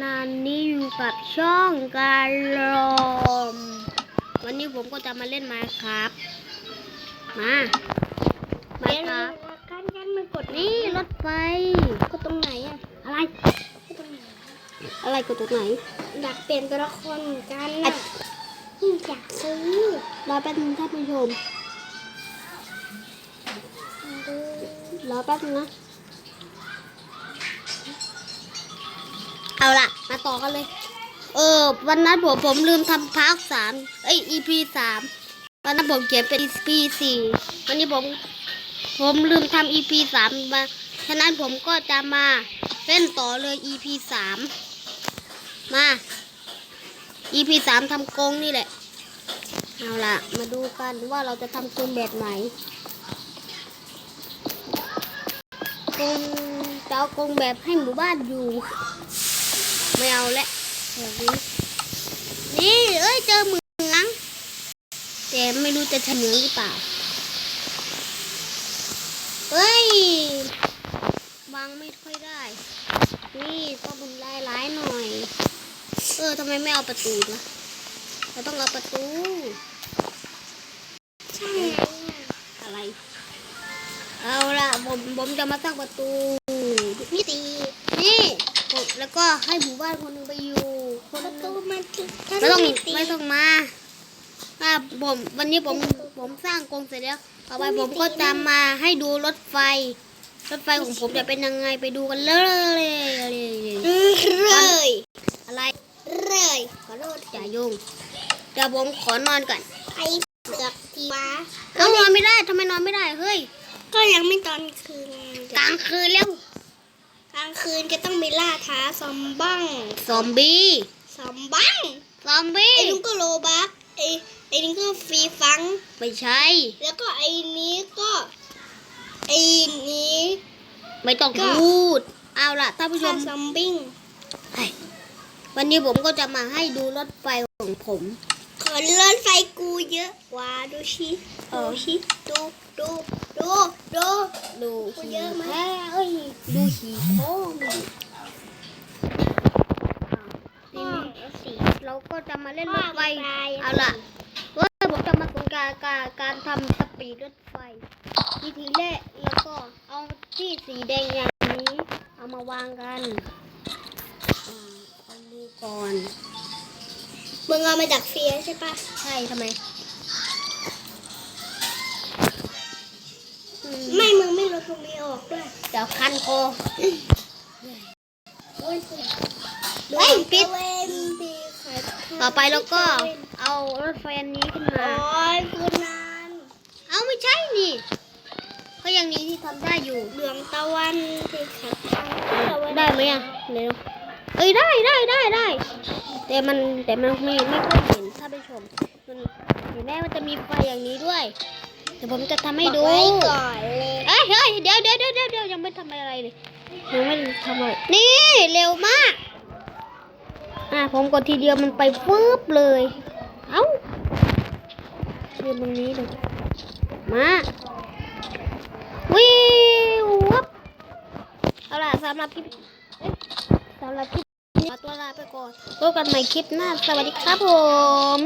นานนี้อยู่กับช่องการลม วันนี้ผมก็จะมาเล่นไม้ครับ มาไม้เดี๋ยวครับการกันมันกดนี่รถไฟกดตรงไหนอะอะไรกดตรงไหนอะไรกดตรงไหนอยากเปลี่ยนตัวละครเหมือนกันอะนะอยากซื้อรอแป๊บนึงท่านผู้ชมรอแป๊บนึงนะ เอาล่ะ มาต่อกันเลย เออ วันนั้นผมผมลืมทำพาร์ทสามเอ้ย EP สามวันนั้นผมเขียนเป็น EP สี่วันนี้ผมผมลืมทำ EP สามมา ฉะนั้นผมก็จะมาเล่นต่อเลย EP สามมา EP สามทำกรงนี่แหละ เอาล่ะ มาดูกันว่าเราจะทำกรงแบบไหนกรงจะเอากรงแบบให้หมู่บ้านอยู่ ไม่เอาและแบบนี้นี่เอ้ยเจอเหมืองแต่ไม่รู้จะใช่เหมืองหรือเปล่าเฮ้ยวางไม่ค่อยได้ นี่ต้องบุญลายหลายหน่อย เออทำไมไม่เอาประตูนะเราต้องเอาประตูใช่ไงอะอะไร เอาละผมผมจะมาสร้างประตูนี่ตีนี่ ผมแล้วก็ให้หมู่บ้านคนหนึงไปอยู่คนประหตูนึงมันติดไม่ต้องตีไม่ต้องมาอ่าผมวันนี้ผมผมสร้างกรงเสร็จแล้วต่อไปผมก็จะมาให้ดูรถไฟ รถไฟของผมจะเป็นยังไงไปดูกันเลยเลยอะไรเลยขอโทษอย่ายุ่งเดี๋ยวผมขอนอนก่อนไอ้เสือกทีวะเอานอนไม่ได้ทำไมนอนไม่ได้เฮ้ยก็ยังไม่ตอนคืนไงกลางคืนแล้วกลางคืนก็ต้องไปล่าท้าซอมบ้างซอมบี้ซอมบ้างซอมบี้ไอ้นุ้งก็โลบักไอ้ไอ้นี่ก็ฟรีฟังไม่ใช่ แล้วก็ไอ้นี้ก็ไอ้นี้ ไม่ต้องก็พูดเอาล่ะท่านผู้ชฆ่ามซอมบิ้งวันนี้ผมก็จะมาให้ดูรถไฟของผม ขอรถไฟกูเยอะกว่าดูชิดูชิดูดูดูดูดูโอ้เยอะมากแม่เอ้ย ดูหีโค้งพ่อสีเราก็จะมาเล่นรพ่อถไฟตายเอาล่ะเว้ยผมจะมาสอนการการการทำสปีดรถไฟ วิธีแรกแล้วก็เอาที่สีแดงอย่างนี้ เอามาวางกันอ่าเอาดูก่อนมึงเอามาจากเฟียใช่ปะใช่ทำไม ตรงนี้ออกด้วยเดี๋ยวคันคอโอ้ยเฮ้ยปิดเวนดีค่ะต่อไปแล้วก็เอารถไฟอันนี้ขึ้นมาโอ้ยกูนานเอาไม่ใช่นี่ก็ยังนี้ที่ทำได้อยู่เหลืองตะวันดีค่ะตะวันได้ไหมอะเร็วเอ้ยได้ได้ได้ได้แต่มันแต่มันไม่ไม่ค่อยเห็นถ้าไปชมมันเห็นไหมมันจะมีไฟอย่างนี้ด้วยเดี๋ยวผมจะทำให้ดูบอกไว้ก่อนเลยเอ้ยเฮ้ยเดี๋ยวเดี๋ยวเดี๋ยวเดี๋ยวเดี๋ยวยังไม่ทำอะไรเลยยังไม่ทำอะไรนี่เร็วมากอะผมกดทีเดียวมันไปฟืบเลย เอ้าเรียนตรงนี้เลยมาวิววับเอาล่ะสำหรับคลิปเอ๊ะสำหรับคลิปนี้ขอตัวลาไปก่อนพบกันใหม่คลิปหน้า สวัสดีครับผม